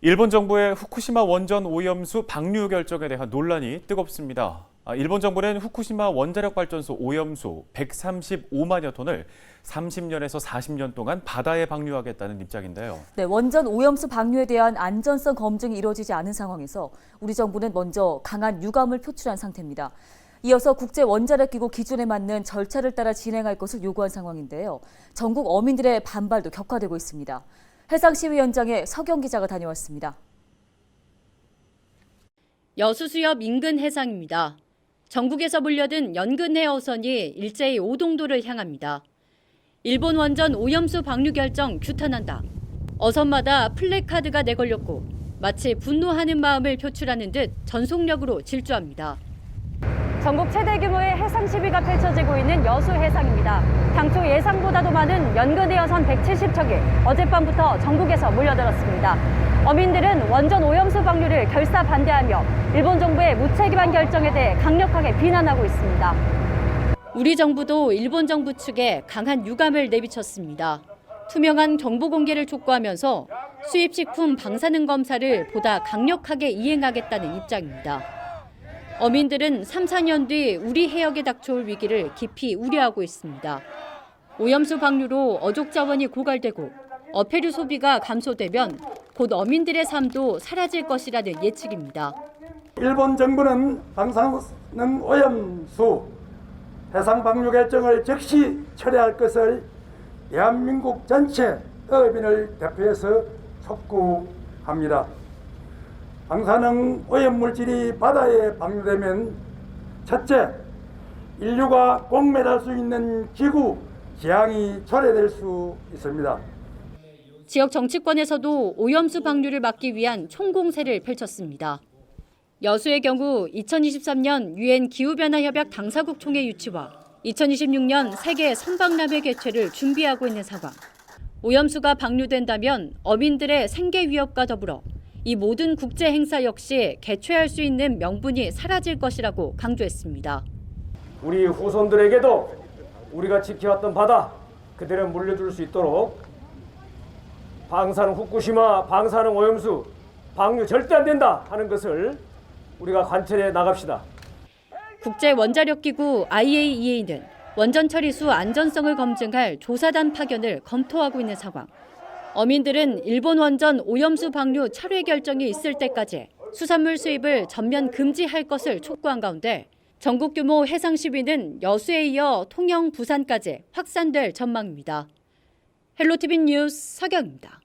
일본 정부의 후쿠시마 원전 오염수 방류 결정에 대한 논란이 뜨겁습니다. 아, 일본 정부는 후쿠시마 원자력 발전소 오염수 135만여 톤을 30년에서 40년 동안 바다에 방류하겠다는 입장인데요. 네, 원전 오염수 방류에 대한 안전성 검증이 이루어지지 않은 상황에서 우리 정부는 먼저 강한 유감을 표출한 상태입니다. 이어서 국제 원자력 기구 기준에 맞는 절차를 따라 진행할 것을 요구한 상황인데요. 전국 어민들의 반발도 격화되고 있습니다. 해상 시위 현장에 서경 기자가 다녀왔습니다. 여수수협 인근 해상입니다. 전국에서 몰려든 연근 해어선이 일제히 오동도를 향합니다. 일본 원전 오염수 방류 결정 규탄한다. 어선마다 플래카드가 내걸렸고 마치 분노하는 마음을 표출하는 듯 전속력으로 질주합니다. 전국 최대 규모의 해상 시위가 펼쳐지고 있는 여수 해상입니다. 당초 예상보다도 많은 연근 해어선 170척이 어젯밤부터 전국에서 몰려들었습니다. 어민들은 원전 오염수 방류를 결사 반대하며 일본 정부의 무책임한 결정에 대해 강력하게 비난하고 있습니다. 우리 정부도 일본 정부 측에 강한 유감을 내비쳤습니다. 투명한 정보 공개를 촉구하면서 수입식품 방사능 검사를 보다 강력하게 이행하겠다는 입장입니다. 어민들은 3, 4년 뒤 우리 해역에 닥쳐올 위기를 깊이 우려하고 있습니다. 오염수 방류로 어족 자원이 고갈되고 어패류 소비가 감소되면 곧 어민들의 삶도 사라질 것이라는 예측입니다. 일본 정부는 방사능 오염수 해상 방류 결정을 즉시 철회할 것을 대한민국 전체 어민을 대표해서 촉구합니다. 방사능 오염 물질이 바다에 방류되면 첫째, 인류가 공멸할 수 있는 지구 지향이 초래될 수 있습니다. 지역 정치권에서도 오염수 방류를 막기 위한 총공세를 펼쳤습니다. 여수의 경우 2023년 유엔 기후변화 협약 당사국 총회 유치와 2026년 세계 선박람회 개최를 준비하고 있는 상황. 오염수가 방류된다면 어민들의 생계 위협과 더불어 이 모든 국제 행사 역시 개최할 수 있는 명분이 사라질 것이라고 강조했습니다. 우리 후손들에게도 우리가 지켜왔던 바다 그대로 물려줄 수 있도록 방사능 후쿠시마 방사능 오염수 방류 절대 안 된다 하는 것을 우리가 관철해 나갑시다. 국제 원자력 기구 IAEA는 원전 처리수 안전성을 검증할 조사단 파견을 검토하고 있는 상황. 어민들은 일본 원전 오염수 방류 철회 결정이 있을 때까지 수산물 수입을 전면 금지할 것을 촉구한 가운데 전국 규모 해상 시위는 여수에 이어 통영, 부산까지 확산될 전망입니다. 헬로티비 뉴스 서경입니다.